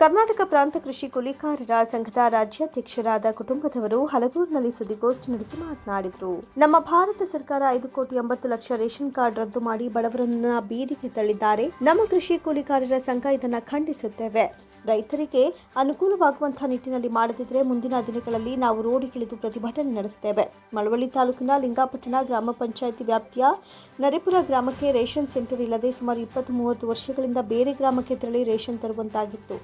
ಕರ್ನಾಟಕ ಪ್ರಾಂತ ಕೃಷಿ ಕೂಲಿಕಾರರ ಸಂಘದ ರಾಜ್ಯಾಧ್ಯಕ್ಷರಾದ ಕುಟುಂಬದವರು ಹಲಗೂರಿನಲ್ಲಿ ಸುದ್ದಿಗೋಷ್ಠಿ ನಡೆಸಿ ಮಾತನಾಡಿದರು. ನಮ್ಮ ಭಾರತ ಸರ್ಕಾರ ಐದು ಕೋಟಿ ಎಂಬತ್ತು ಲಕ್ಷ ರೇಷನ್ ಕಾರ್ಡ್ ರದ್ದು ಮಾಡಿ ಬಡವರನ್ನ ಬೀದಿಗೆ ತಳ್ಳಿದ್ದಾರೆ. ನಮ್ಮ ಕೃಷಿ ಕೂಲಿಕಾರರ ಸಂಘ ಇದನ್ನು ಖಂಡಿಸುತ್ತೇವೆ. ರೈತರಿಗೆ ಅನುಕೂಲವಾಗುವಂತಹ ನಿಟ್ಟಿನಲ್ಲಿ ಮಾಡದಿದ್ದರೆ ಮುಂದಿನ ದಿನಗಳಲ್ಲಿ ನಾವು ರೋಡಿಗಿಳಿದು ಪ್ರತಿಭಟನೆ ನಡೆಸುತ್ತೇವೆ ಮಳವಳ್ಳಿ ತಾಲೂಕಿನ ಲಿಂಗಾಪಟ್ಟಣ ಗ್ರಾಮ ಪಂಚಾಯಿತಿ ವ್ಯಾಪ್ತಿಯ ನರಿಪುರ ಗ್ರಾಮಕ್ಕೆ ರೇಷನ್ ಸೆಂಟರ್ ಇಲ್ಲದೆ ಸುಮಾರು ಇಪ್ಪತ್ತು ಮೂವತ್ತು ವರ್ಷಗಳಿಂದ ಬೇರೆ ಗ್ರಾಮಕ್ಕೆ ತೆರಳಿ ರೇಷನ್ ತರುವಂತಾಗಿತ್ತು.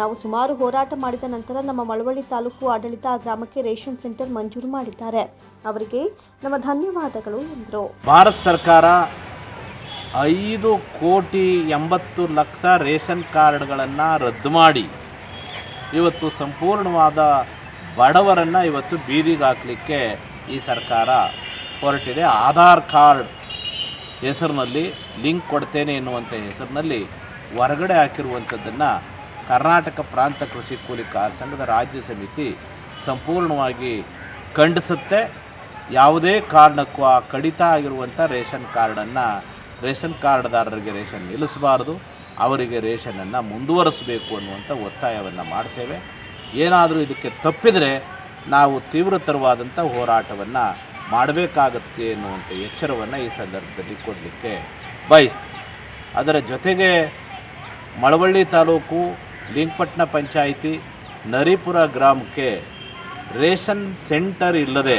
ನಾವು ಸುಮಾರು ಹೋರಾಟ ಮಾಡಿದ ನಂತರ ನಮ್ಮ ಮಳವಳ್ಳಿ ತಾಲೂಕು ಆಡಳಿತ ಆ ಗ್ರಾಮಕ್ಕೆ ರೇಷನ್ ಸೆಂಟರ್ ಮಂಜೂರು ಮಾಡಿದ್ದಾರೆ. ಅವರಿಗೆ ನಮ್ಮ ಧನ್ಯವಾದಗಳು ಎಂದರು. ಭಾರತ ಸರ್ಕಾರ ಐದು ಕೋಟಿ ಎಂಬತ್ತು ಲಕ್ಷ ರೇಷನ್ ಕಾರ್ಡ್ಗಳನ್ನು ರದ್ದು ಮಾಡಿ. ಇವತ್ತು ಸಂಪೂರ್ಣವಾದ ಬಡವರನ್ನು ಇವತ್ತು ಬೀದಿಗೆ ಹಾಕಲಿಕ್ಕೆ ಈ ಸರ್ಕಾರ ಹೊರಟಿದೆ. ಆಧಾರ್ ಕಾರ್ಡ್ ಹೆಸರಿನಲ್ಲಿ, ಲಿಂಕ್ ಕೊಡ್ತೇನೆ ಎನ್ನುವಂಥ ಹೆಸರಿನಲ್ಲಿ ಹೊರಗಡೆ ಹಾಕಿರುವಂಥದ್ದನ್ನು ಕರ್ನಾಟಕ ಪ್ರಾಂತ ಕೃಷಿ ಕೂಲಿಕಾರ ಸಂಘದ ರಾಜ್ಯ ಸಮಿತಿ ಸಂಪೂರ್ಣವಾಗಿ ಖಂಡಿಸುತ್ತೆ. ಯಾವುದೇ ಕಾರಣಕ್ಕೂ ಆ ಕಡಿತ ಆಗಿರುವಂಥ ರೇಷನ್ ಕಾರ್ಡನ್ನು ರೇಷನ್ ಕಾರ್ಡ್ದಾರರಿಗೆ ರೇಷನ್ ನಿಲ್ಲಿಸಬಾರ್ದು, ಅವರಿಗೆ ರೇಷನನ್ನು ಮುಂದುವರಿಸಬೇಕು ಅನ್ನುವಂಥ ಒತ್ತಾಯವನ್ನು ಮಾಡ್ತೇವೆ. ಏನಾದರೂ ಇದಕ್ಕೆ ತಪ್ಪಿದರೆ ನಾವು ತೀವ್ರತರವಾದಂಥ ಹೋರಾಟವನ್ನು ಮಾಡಬೇಕಾಗತ್ತೆ ಎನ್ನುವಂಥ ಎಚ್ಚರವನ್ನು ಈ ಸಂದರ್ಭದಲ್ಲಿ ಕೊಡಲಿಕ್ಕೆ ಬಯಸ್ತೀವಿ. ಅದರ ಜೊತೆಗೆ ಮಳವಳ್ಳಿ ತಾಲೂಕು ಲಿಂಗಪಟ್ಟಣ ಪಂಚಾಯಿತಿ, ನರಿಪುರ ಗ್ರಾಮಕ್ಕೆ ರೇಷನ್ ಸೆಂಟರ್ ಇಲ್ಲದೆ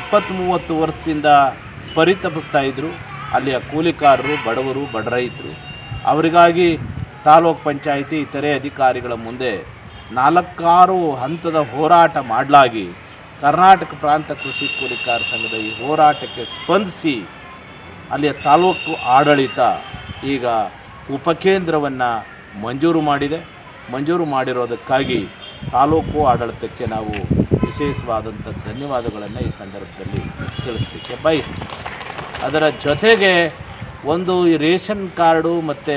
ಇಪ್ಪತ್ತು ಮೂವತ್ತು ವರ್ಷದಿಂದ ಪರಿತಪಿಸ್ತಾ ಇದ್ದರು ಅಲ್ಲಿಯ ಕೂಲಿಕಾರರು, ಬಡವರು, ಬಡ ರೈತರು. ಅವರಿಗಾಗಿ ತಾಲೂಕ್ ಪಂಚಾಯಿತಿ, ಇತರೆ ಅಧಿಕಾರಿಗಳ ಮುಂದೆ ನಾಲ್ಕಾರು ಹಂತದ ಹೋರಾಟ ಮಾಡಲಾಗಿ ಕರ್ನಾಟಕ ಪ್ರಾಂತ ಕೃಷಿ ಕೂಲಿಕಾರ ಸಂಘದ ಈ ಹೋರಾಟಕ್ಕೆ ಸ್ಪಂದಿಸಿ ಅಲ್ಲಿಯ ತಾಲೂಕು ಆಡಳಿತ ಈಗ ಉಪಕೇಂದ್ರವನ್ನು ಮಂಜೂರು ಮಾಡಿದೆ. ಮಂಜೂರು ಮಾಡಿರೋದಕ್ಕಾಗಿ ತಾಲೂಕು ಆಡಳಿತಕ್ಕೆ ನಾವು ವಿಶೇಷವಾದಂಥ ಧನ್ಯವಾದಗಳನ್ನು ಈ ಸಂದರ್ಭದಲ್ಲಿ ತಿಳಿಸ್ಲಿಕ್ಕೆ ಬಯಸ್ತೀವಿ. ಅದರ ಜೊತೆಗೆ ಒಂದು ಈ ರೇಷನ್ ಕಾರ್ಡು ಮತ್ತು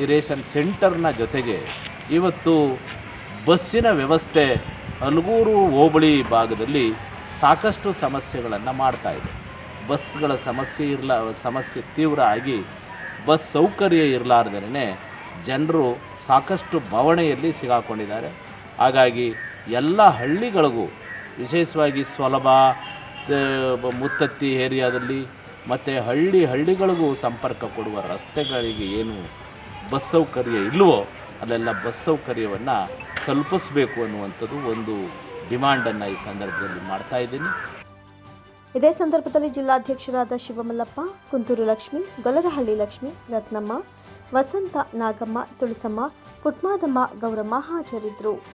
ಈ ರೇಷನ್ ಸೆಂಟರ್ನ ಜೊತೆಗೆ ಇವತ್ತು ಬಸ್ಸಿನ ವ್ಯವಸ್ಥೆ ಅಲ್ಗೂರು ಹೋಬಳಿ ಭಾಗದಲ್ಲಿ ಸಾಕಷ್ಟು ಸಮಸ್ಯೆಗಳನ್ನು ಮಾಡ್ತಾ ಇದೆ. ಬಸ್ಗಳ ಸಮಸ್ಯೆ ಇರಲ, ಸಮಸ್ಯೆ ತೀವ್ರ ಆಗಿ ಬಸ್ ಸೌಕರ್ಯ ಇರಲಾರ್ದೇ ಜನರು ಸಾಕಷ್ಟು ಬವಣೆಯಲ್ಲಿ ಸಿಗಾಕೊಂಡಿದ್ದಾರೆ. ಹಾಗಾಗಿ ಎಲ್ಲ ಹಳ್ಳಿಗಳಿಗೂ ವಿಶೇಷವಾಗಿ ಸೊಲಭ ಮುತ್ತತ್ತಿ ಏರಿಯಾದಲ್ಲಿ ಮತ್ತು ಹಳ್ಳಿ ಹಳ್ಳಿಗಳಿಗೂ ಸಂಪರ್ಕ ಕೊಡುವ ರಸ್ತೆಗಳಿಗೆ ಏನು ಬಸ್ ಸೌಕರ್ಯ ಇಲ್ಲವೋ ಅಲ್ಲೆಲ್ಲ ಬಸ್ ಸೌಕರ್ಯವನ್ನು ಕಲ್ಪಿಸಬೇಕು ಅನ್ನುವಂಥದ್ದು ಒಂದು ಡಿಮಾಂಡನ್ನು ಈ ಸಂದರ್ಭದಲ್ಲಿ ಮಾಡ್ತಾ ಇದ್ದೀನಿ. ಇದೇ ಸಂದರ್ಭದಲ್ಲಿ ಜಿಲ್ಲಾಧ್ಯಕ್ಷರಾದ ಶಿವಮಲ್ಲಪ್ಪ, ಕುಂತೂರು ಲಕ್ಷ್ಮಿ ಗೊಲರಹಳ್ಳಿ ಲಕ್ಷ್ಮಿ, ರತ್ನಮ್ಮ, ವಸಂತ ನಾಗಮ್ಮ, ತುಳಸಮ್ಮ ಪುಟ್ಮಾದಮ್ಮ ಗೌರಮ್ಮ ಹಾಜರಿದ್ದರು.